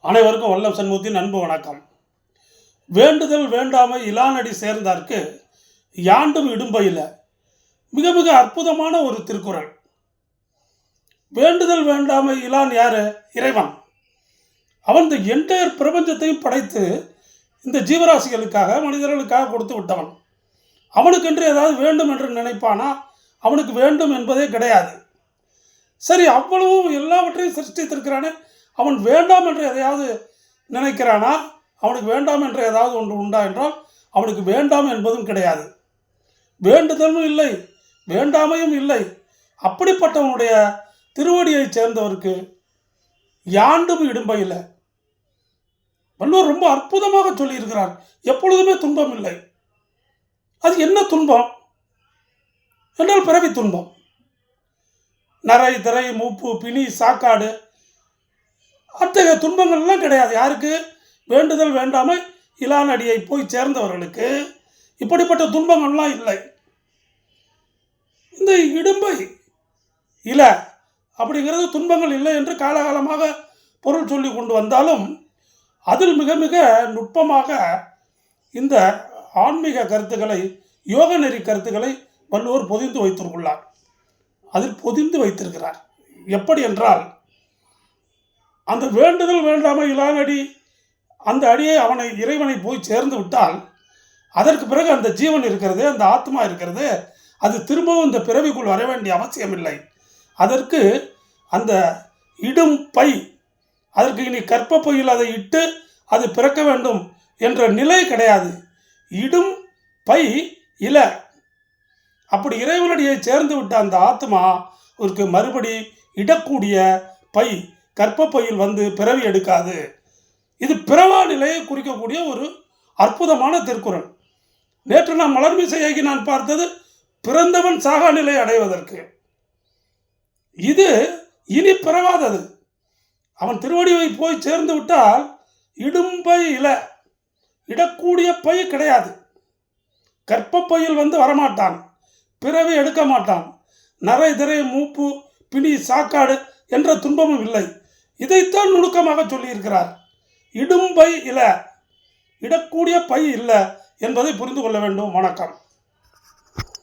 அனைவருக்கும் வல்லம் சண்முகத்தின் அன்பு வணக்கம். வேண்டுதல் வேண்டாமை இலானடி சேர்ந்தார்க்கு யாண்டும் இடும்பையில் மிக மிக அற்புதமான ஒரு திருக்குறள். வேண்டுதல் வேண்டாமை இலான் யாரு? இறைவன். அவன் இந்த என்டையர் பிரபஞ்சத்தையும் படைத்து இந்த ஜீவராசிகளுக்காக மனிதர்களுக்காக கொடுத்து விட்டவன். அவனுக்கென்று ஏதாவது வேண்டும் என்று நினைப்பானா? அவனுக்கு வேண்டும் என்பதே கிடையாது. சரி அவ்வளவும் எல்லாவற்றையும் சிருஷ்டித்திருக்கிறானே. அவன் வேண்டாம் என்று எதையாவது நினைக்கிறானா? அவனுக்கு வேண்டாம் என்று ஏதாவது ஒன்று உண்டா என்றால் அவனுக்கு வேண்டாம் என்பதும் கிடையாது. வேண்டுதலும் இல்லை வேண்டாமையும் இல்லை. அப்படிப்பட்டவனுடைய திருவடியைச் சேர்ந்தவருக்கு யாண்டும் இடும்பையில் வள்ளுவர் ரொம்ப அற்புதமாக சொல்லியிருக்கிறார். எப்பொழுதுமே துன்பம் இல்லை. அது என்ன துன்பம்? என்றால் பிறவி துன்பம். நரை திரை மூப்பு பிணி சாக்காடு இத்தகைய துன்பங்கள்லாம் கிடையாது. யாருக்கு? வேண்டுதல் வேண்டாமை இலானடியை போய் சேர்ந்தவர்களுக்கு. இப்படிப்பட்ட துன்பங்கள்லாம் இல்லை. இந்த இடும்பை இல அப்படிங்கிறது துன்பங்கள் இல்லை என்று காலகாலமாக பொருள் சொல்லி கொண்டு வந்தாலும் அதில் மிக மிக நுட்பமாக இந்த ஆன்மீக கருத்துக்களை யோக நெறி கருத்துக்களை வள்ளுவர் பொதிந்து வைத்திருக்குள்ளார் அதில் பொதிந்து வைத்திருக்கிறார். எப்படி என்றால் அந்த வேண்டுதல் வேண்டாமை இலானடி அந்த அடியை அவனை இறைவனை போய் சேர்ந்து விட்டால் அதற்கு பிறகு அந்த ஜீவன் இருக்கிறது அந்த ஆத்மா இருக்கிறது அது திரும்பவும் இந்த பிறவிக்குள் வர வேண்டிய அவசியமில்லை. அதற்கு அந்த இடும் பை அதற்கு இனி கற்ப பையில் அதை இட்டு அது பிறக்க வேண்டும் என்ற நிலை கிடையாது. இடும் பை இல. அப்படி இறைவனடியை சேர்ந்து விட்ட அந்த ஆத்மா ஒரு மறுபடி இடக்கூடிய பை. கர்ப்பப்பையில் வந்து பிறவி எடுக்காது. இது பிறவா நிலையை குறிக்கக்கூடிய ஒரு அற்புதமான திருக்குறள். நேற்று நான் மலர்மிசையாகி நான் பார்த்தது பிறந்தவன் சாகா நிலை அடைவதற்கு. இது இனி பிறவாதது. அவன் திருவடியை போய் சேர்ந்து விட்டால் இடும்பை இல இடக்கூடிய பை கிடையாது. கற்பப்பையில் வந்து வரமாட்டான் பிறவி எடுக்க மாட்டான். நரை திரை மூப்பு பிணி சாக்காடு என்ற துன்பமும் இல்லை. இதைத்தான் நுணுக்கமாக சொல்லியிருக்கிறார். இடும்பை இல இடக்கூடிய பை இல்லை என்பதை புரிந்து கொள்ள வேண்டும். வணக்கம்.